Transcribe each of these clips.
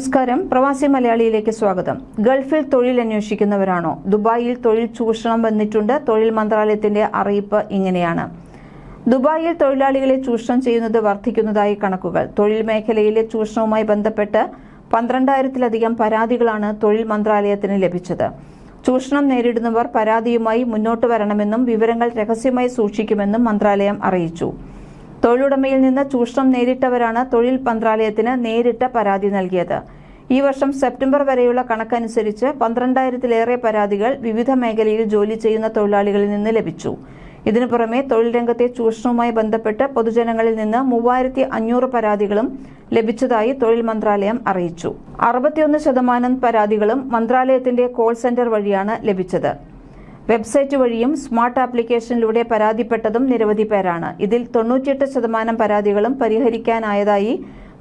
നമസ്കാരം. പ്രവാസി മലയാളിയിലേക്ക് സ്വാഗതം. ഗൾഫിൽ തൊഴിൽ അന്വേഷിക്കുന്നവരാണോ? ദുബായിൽ തൊഴിൽ ചൂഷണം വന്നിട്ടുണ്ട്. തൊഴിൽ മന്ത്രാലയത്തിന്റെ അറിയിപ്പ് ഇങ്ങനെയാണ്. ദുബായിൽ തൊഴിലാളികളെ ചൂഷണം ചെയ്യുന്നത് വർദ്ധിക്കുന്നതായി കണക്കുകൾ. തൊഴിൽ മേഖലയിലെ ചൂഷണവുമായി ബന്ധപ്പെട്ട് പന്ത്രണ്ടായിരത്തിലധികം പരാതികളാണ് തൊഴിൽ മന്ത്രാലയത്തിന് ലഭിച്ചത്. ചൂഷണം നേരിടുന്നവർ പരാതിയുമായി മുന്നോട്ട് വരണമെന്നും വിവരങ്ങൾ രഹസ്യമായി സൂക്ഷിക്കുമെന്നും മന്ത്രാലയം അറിയിച്ചു. തൊഴിലുടമയിൽ നിന്ന് ചൂഷണം നേരിട്ടവരാണ് തൊഴിൽ മന്ത്രാലയത്തിന് നേരിട്ട് പരാതി നൽകിയത്. ഈ വർഷം സെപ്റ്റംബർ വരെയുള്ള കണക്കനുസരിച്ച് പന്ത്രണ്ടായിരത്തിലേറെ പരാതികൾ വിവിധ മേഖലയിൽ ജോലി ചെയ്യുന്ന തൊഴിലാളികളിൽ നിന്ന് ലഭിച്ചു. ഇതിനു പുറമെ തൊഴിൽ രംഗത്തെ ചൂഷണവുമായി ബന്ധപ്പെട്ട് പൊതുജനങ്ങളിൽ നിന്ന് മൂവായിരത്തി അഞ്ഞൂറ് പരാതികളും ലഭിച്ചതായി തൊഴിൽ മന്ത്രാലയം അറിയിച്ചു. അറുപത്തിയൊന്ന് ശതമാനം പരാതികളും മന്ത്രാലയത്തിന്റെ കോൾ സെന്റർ വഴിയാണ് ലഭിച്ചത്. വെബ്സൈറ്റ് വഴിയും സ്മാർട്ട് ആപ്ലിക്കേഷനിലൂടെ പരാതിപ്പെട്ടതും നിരവധി പേരാണ്. ഇതിൽ തൊണ്ണൂറ്റിയെട്ട് ശതമാനം പരാതികളും പരിഹരിക്കാനായതായി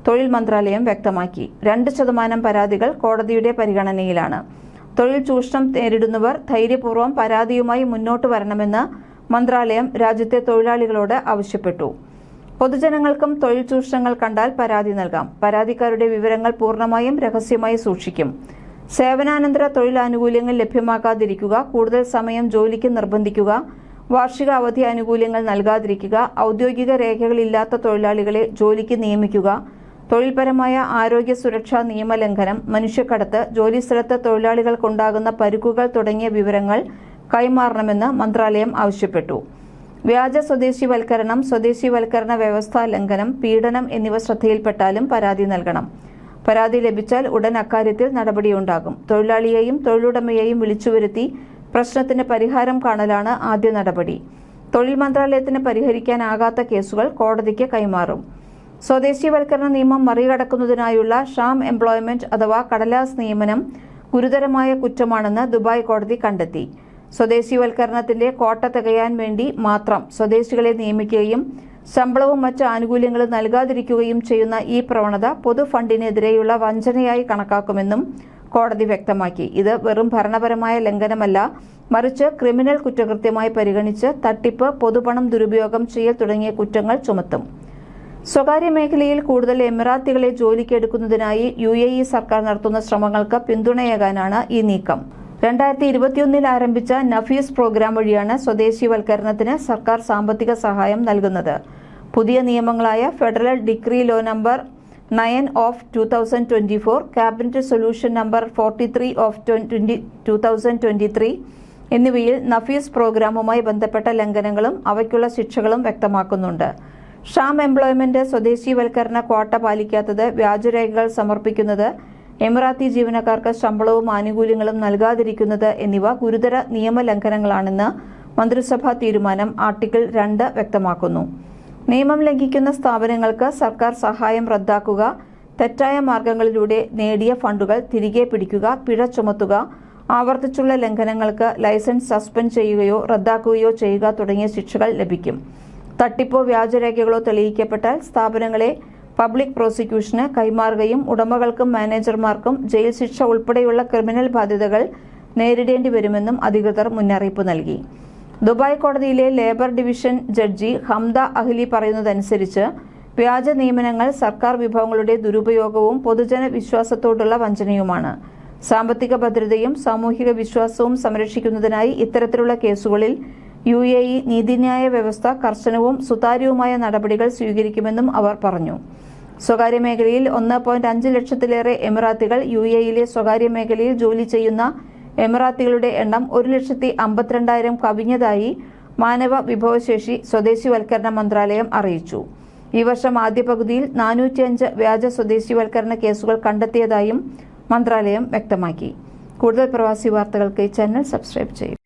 തൊഴിൽ മന്ത്രാലയം വ്യക്തമാക്കി. രണ്ട് ശതമാനം പരാതികൾ കോടതിയുടെ പരിഗണനയിലാണ്. തൊഴിൽ ചൂഷണം നേരിടുന്നവർ ധൈര്യപൂർവം പരാതിയുമായി മുന്നോട്ട് വരണമെന്ന് മന്ത്രാലയം രാജ്യത്തെ തൊഴിലാളികളോട് ആവശ്യപ്പെട്ടു. പൊതുജനങ്ങൾക്കും തൊഴിൽ ചൂഷണങ്ങൾ കണ്ടാൽ പരാതി നൽകാം. പരാതിക്കാരുടെ വിവരങ്ങൾ പൂർണമായും രഹസ്യമായി സൂക്ഷിക്കും. സേവനാനന്തര തൊഴിലാനുകൂല്യങ്ങൾ ലഭ്യമാക്കാതിരിക്കുക കൂടുതൽ സമയം ജോലിക്ക് നിർബന്ധിക്കുക വാർഷിക അവധി ആനുകൂല്യങ്ങൾ നൽകാതിരിക്കുക ഔദ്യോഗിക രേഖകളില്ലാത്ത തൊഴിലാളികളെ ജോലിക്ക് നിയമിക്കുക തൊഴിൽപരമായ ആരോഗ്യ സുരക്ഷാ നിയമലംഘനം മനുഷ്യക്കടത്ത് ജോലിസ്ഥലത്ത് തൊഴിലാളികൾക്കുണ്ടാകുന്ന പരുക്കുകൾ തുടങ്ങിയ വിവരങ്ങൾ കൈമാറണമെന്ന് മന്ത്രാലയം ആവശ്യപ്പെട്ടു. വ്യാജ സ്വദേശിവൽക്കരണം സ്വദേശിവൽക്കരണ വ്യവസ്ഥാ ലംഘനം പീഡനം എന്നിവ ശ്രദ്ധയിൽപ്പെട്ടാലും പരാതി നൽകണം. പരാതി ലഭിച്ചാൽ ഉടൻ അക്കാര്യത്തിൽ നടപടിയുണ്ടാകും. തൊഴിലാളിയെയും തൊഴിലുടമയെയും വിളിച്ചുവരുത്തി പ്രശ്നത്തിന് പരിഹാരം കാണലാണ് ആദ്യ നടപടി. തൊഴിൽ മന്ത്രാലയത്തിന് പരിഹരിക്കാനാകാത്ത കേസുകൾ കോടതിക്ക് കൈമാറും. സ്വദേശിവൽക്കരണ നിയമം മറികടക്കുന്നതിനായുള്ള ഷാം എംപ്ലോയ്മെന്റ് അഥവാ കടലാസ് നിയമനം ഗുരുതരമായ കുറ്റമാണെന്ന് ദുബായ് കോടതി കണ്ടെത്തി. സ്വദേശീവൽക്കരണത്തിന്റെ കോട്ട തികയാൻ വേണ്ടി മാത്രം സ്വദേശികളെ നിയമിക്കുകയും ശമ്പളവും മറ്റ് ആനുകൂല്യങ്ങളും നൽകാതിരിക്കുകയും ചെയ്യുന്ന ഈ പ്രവണത പൊതുഫണ്ടിനെതിരെയുള്ള വഞ്ചനയായി കണക്കാക്കുമെന്നും കോടതി വ്യക്തമാക്കി. ഇത് വെറും ഭരണപരമായ ലംഘനമല്ല. മറിച്ച് ക്രിമിനൽ കുറ്റകൃത്യമായി പരിഗണിച്ച് തട്ടിപ്പ് പൊതുപണം ദുരുപയോഗം ചെയ്യൽ തുടങ്ങിയ കുറ്റങ്ങൾ ചുമത്തും. സ്വകാര്യ മേഖലയിൽ കൂടുതൽ എമിറാത്തികളെ ജോലിക്കെടുക്കുന്നതിനായി യു എ ഇ സർക്കാർ നടത്തുന്ന ശ്രമങ്ങൾക്ക് പിന്തുണയേകാനാണ് ഈ നീക്കം. രണ്ടായിരത്തി ഇരുപത്തിയൊന്നിൽ ആരംഭിച്ച നഫീസ് പ്രോഗ്രാം വഴിയാണ് സ്വദേശിവൽക്കരണത്തിന് സർക്കാർ സാമ്പത്തിക സഹായം നൽകുന്നത്. പുതിയ നിയമങ്ങളായ federal decree law number nine of two thousand twenty four cabinet solution number forty three of twenty two thousand twenty three എന്നിവയിൽ നഫീസ് പ്രോഗ്രാമുമായി ബന്ധപ്പെട്ട ലംഘനങ്ങളും അവയ്ക്കുള്ള ശിക്ഷകളും വ്യക്തമാക്കുന്നുണ്ട്. ഷാം എംപ്ലോയ്മെന്റ് സ്വദേശീവൽക്കരണ ക്വാട്ട പാലിക്കാത്തത് വ്യാജരേഖകൾ സമർപ്പിക്കുന്നത് എമിറാത്തി ജീവനക്കാർക്ക് ശമ്പളവും ആനുകൂല്യങ്ങളും നൽകാതിരിക്കുന്നത് എന്നിവ ഗുരുതര നിയമലംഘനങ്ങളാണെന്ന് മന്ത്രിസഭാ തീരുമാനം ആർട്ടിക്കിൾ രണ്ട് വ്യക്തമാക്കുന്നു. നിയമം ലംഘിക്കുന്ന സ്ഥാപനങ്ങൾക്ക് സർക്കാർ സഹായം റദ്ദാക്കുക തെറ്റായ മാർഗങ്ങളിലൂടെ നേടിയ ഫണ്ടുകൾ തിരികെ പിടിക്കുക പിഴ ചുമത്തുക ആവർത്തിച്ചുള്ള ലംഘനങ്ങൾക്ക് ലൈസൻസ് സസ്പെൻഡ് ചെയ്യുകയോ റദ്ദാക്കുകയോ ചെയ്യുക തുടങ്ങിയ ശിക്ഷകൾ ലഭിക്കും. തട്ടിപ്പോ വ്യാജരേഖകളോ തെളിയിക്കപ്പെട്ടാൽ സ്ഥാപനങ്ങളെ പബ്ലിക് പ്രോസിക്യൂഷന് കൈമാറുകയും ഉടമകൾക്കും മാനേജർമാർക്കും ജയിൽ ശിക്ഷ ഉൾപ്പെടെയുള്ള ക്രിമിനൽ ബാധ്യതകൾ നേരിടേണ്ടി വരുമെന്നും അധികൃതർ മുന്നറിയിപ്പ് നൽകി. ദുബായ് കോടതിയിലെ labour division judge Hamda Ahli പറയുന്നതനുസരിച്ച് വ്യാജ നിയമനങ്ങൾ സർക്കാർ വിഭവങ്ങളുടെ ദുരുപയോഗവും പൊതുജന വിശ്വാസത്തോടുള്ള വഞ്ചനയുമാണ്. സാമ്പത്തിക ഭദ്രതയും സാമൂഹിക വിശ്വാസവും സംരക്ഷിക്കുന്നതിനായി ഇത്തരത്തിലുള്ള കേസുകളിൽ യു എ ഇ നീതിന്യായ വ്യവസ്ഥ കർശനവും സുതാര്യവുമായ നടപടികൾ സ്വീകരിക്കുമെന്നും അവർ പറഞ്ഞു. സ്വകാര്യ മേഖലയിൽ ഒന്ന് പോയിന്റ് അഞ്ച് ലക്ഷത്തിലേറെ എമിറാത്തികൾ യു എയിലെ സ്വകാര്യ മേഖലയിൽ ജോലി ചെയ്യുന്ന എമിറാത്തികളുടെ എണ്ണം ഒരു ലക്ഷത്തി അമ്പത്തിരണ്ടായിരം കവിഞ്ഞതായി മാനവ വിഭവശേഷി സ്വദേശിവൽക്കരണ മന്ത്രാലയം അറിയിച്ചു. ഈ വർഷം ആദ്യ പകുതിയിൽ നാനൂറ്റിയഞ്ച് വ്യാജ സ്വദേശിവൽക്കരണ കേസുകൾ കണ്ടെത്തിയതായും മന്ത്രാലയം വ്യക്തമാക്കി. കൂടുതൽ പ്രവാസി വാർത്തകൾക്ക് ചാനൽ സബ്സ്ക്രൈബ് ചെയ്യും